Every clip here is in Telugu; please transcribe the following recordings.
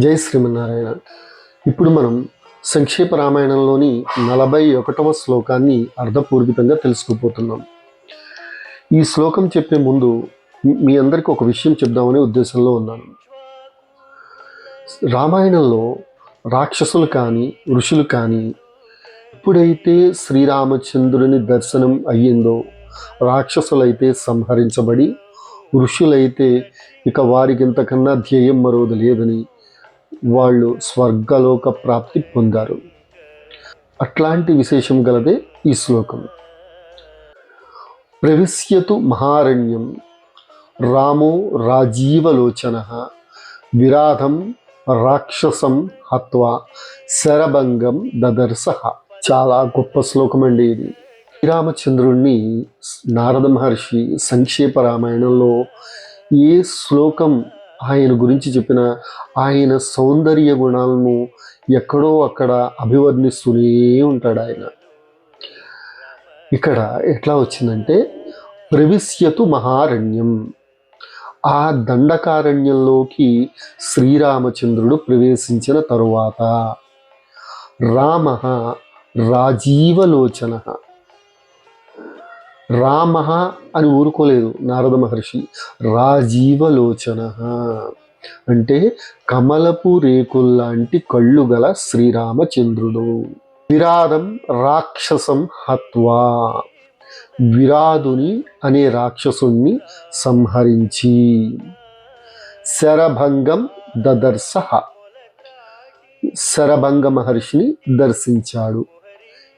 జై శ్రీమన్నారాయణ. ఇప్పుడు మనం సంక్షేప రామాయణంలోని నలభై ఒకటవ శ్లోకాన్ని అర్థపూర్వకంగా తెలుసుకోబోతున్నాం. ఈ శ్లోకం చెప్పే ముందు మీ- మీ అందరికీ ఒక విషయం చెప్దామనే ఉద్దేశంలో ఉన్నాను. రామాయణంలో రాక్షసులు కానీ ఋషులు కానీ ఎప్పుడైతే శ్రీరామచంద్రుని దర్శనం అయ్యిందో రాక్షసులైతే సంహరించబడి ఋషులైతే ఇక వారికి ఇంతకన్నా ధ్యేయం మరోది లేదని వాళ్ళు స్వర్గలోక ప్రాప్తి పొందారు. అట్లాంటి విశేషం గలదే ఈ శ్లోకం. ప్రవిశ్యతు మహారణ్యం రామో రాజీవలోచన విరాధం రాక్షసం హత్వా శరభంగం దదర్శ. చాలా గొప్ప శ్లోకం అండి ఇది. శ్రీరామచంద్రుణ్ణి నారద మహర్షి సంక్షేప రామాయణంలో ఏ శ్లోకం ఆయన గురించి చెప్పిన ఆయన సౌందర్య గుణాలను ఎక్కడో అక్కడ అభివర్ణిస్తూనే ఉంటాడు ఆయన. ఇక్కడ ఎట్లా వచ్చిందంటే ప్రవిశ్యతు మహారణ్యం. ఆ దండకారణ్యంలోకి శ్రీరామచంద్రుడు ప్రవేశించిన తరువాత రామ రాజీవలోచన రామ అని ఊరుకోలేదు నారద మహర్షి. రాజీవలోచన. అంటే కమలపు రేకుల్లాంటి కళ్ళు గల శ్రీరామచంద్రుడు. విరాదం రాక్షసం హత్వా. విరాదుని అనే రాక్షసుణ్ణి సంహరించి. శరభంగం దదర్శ. శరభంగ మహర్షిని దర్శించాడు.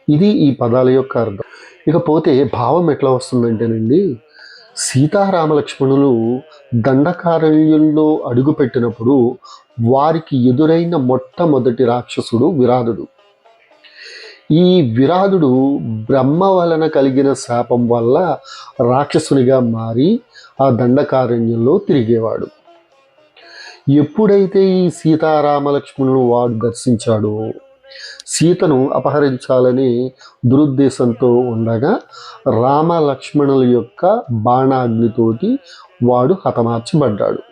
ఇది ఈ పదాల యొక్క అర్థం. ఇకపోతే భావం ఎట్లా వస్తుందంటేనండి సీతారామలక్ష్మణులు దండకారణ్యుల్లో దండకారణ్యంలో అడుగుపెట్టినప్పుడు వారికి ఎదురైన మొట్టమొదటి రాక్షసుడు విరాధుడు. ఈ విరాధుడు బ్రహ్మ వలన కలిగిన శాపం వల్ల రాక్షసునిగా మారి ఆ దండకారణ్యంలో తిరిగేవాడు. ఎప్పుడైతే ఈ సీతారామలక్ష్మణులు వాడు దర్శించాడో సీతను అపహరించాలని దురుద్దేశంతో ఉండగా రామ లక్ష్మణుల యొక్క బాణాగ్నితోటి వాడు హతమార్చబడ్డాడు.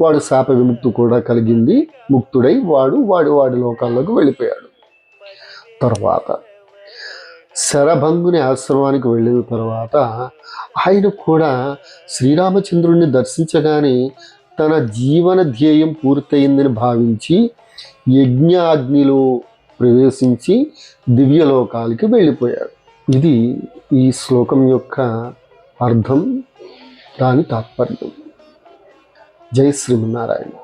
వాడు శాప విముక్తి కూడా కలిగింది. ముక్తుడై వాడు వాడి వాడి లోకాల్లోకి వెళ్ళిపోయాడు. తర్వాత శరభంగుని ఆశ్రమానికి వెళ్ళిన తర్వాత ఆయన కూడా శ్రీరామచంద్రుణ్ణి దర్శించగానే తన జీవన ధ్యేయం పూర్తయిందని భావించి యజ్ఞాగ్నిలో ప్రవేశించి దివ్యలోకాలకి వెళ్ళిపోయాడు ఇది ఈ శ్లోకం యొక్క అర్థం దాని తాత్పర్యం. జై శ్రీమన్నారాయణ.